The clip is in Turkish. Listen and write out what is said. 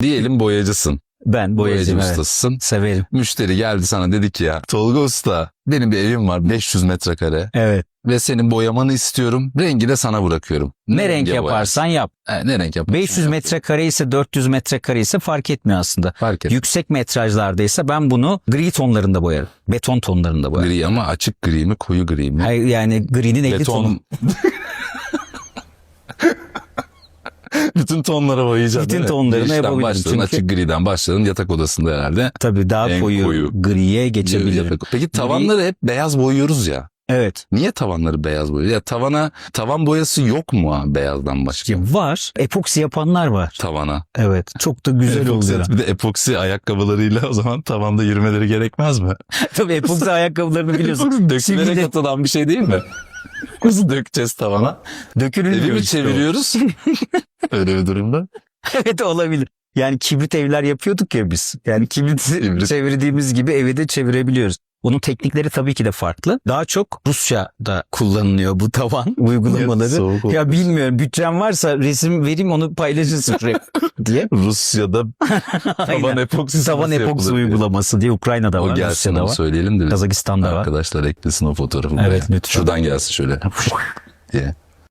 Diyelim boyacısın. Ben Boyacı boyacıyım evet. ustasısın. Severim. Müşteri geldi sana dedi ki ya Tolga Usta benim bir evim var 500 metrekare Evet. ve senin boyamanı istiyorum. Rengi de sana bırakıyorum. Ne, renk renge yaparsan yap. He, ne renk yaparsan 500 yap. metrekare ise 400 metrekare ise fark etmiyor aslında. Fark et. Yüksek metrajlardaysa ben bunu gri tonlarında boyarım. Beton tonlarında boyarım. Gri ama açık gri mi koyu gri mi? Hayır, yani gri'nin 50 tonu. Beton. Bütün tonlara boyayacaksın Bütün tonlarını Girişten yapabilirsin başladın, çünkü- Açık griden başladın yatak odasında herhalde. Tabii daha En koyu, koyu. griye geçebilirim. Yatak- Peki tavanları hep beyaz boyuyoruz ya. Evet. Niye tavanları beyaz boyuyor? Ya tavana tavan boyası yok mu ha beyazdan başka? Var. Epoksi yapanlar var. Tavana. Evet. Çok da güzel Epoksi, oluyor. bir de epoksi ayakkabılarıyla o zaman tavanda yürümeleri gerekmez mi? Tabii epoksi ayakkabılarını biliyorsun. Epoksi dökülerek Şimdi atılan bir şey değil mi? Nasıl dökeceğiz tavana? dökülüyor Evi mi işte çeviriyoruz? Öyle bir durumda. evet olabilir. Yani kibrit evler yapıyorduk ya biz. Yani kibrit Kibrit. çevirdiğimiz gibi evi de çevirebiliyoruz. Bunun teknikleri tabii ki de farklı. Daha çok Rusya'da kullanılıyor bu tavan uygulamaları. Oldu. Ya bilmiyorum bütçem varsa resim vereyim onu paylaşırsın diye. Rusya'da tavan epoksisi Tavan epoksi uygulaması diye Ukrayna'da O var, gelsin Rusya'da var, söyleyelim de. Kazakistan'da var. Arkadaşlar eklesin o fotoğrafı. Evet, lütfen. Şuradan gelsin şöyle. diye.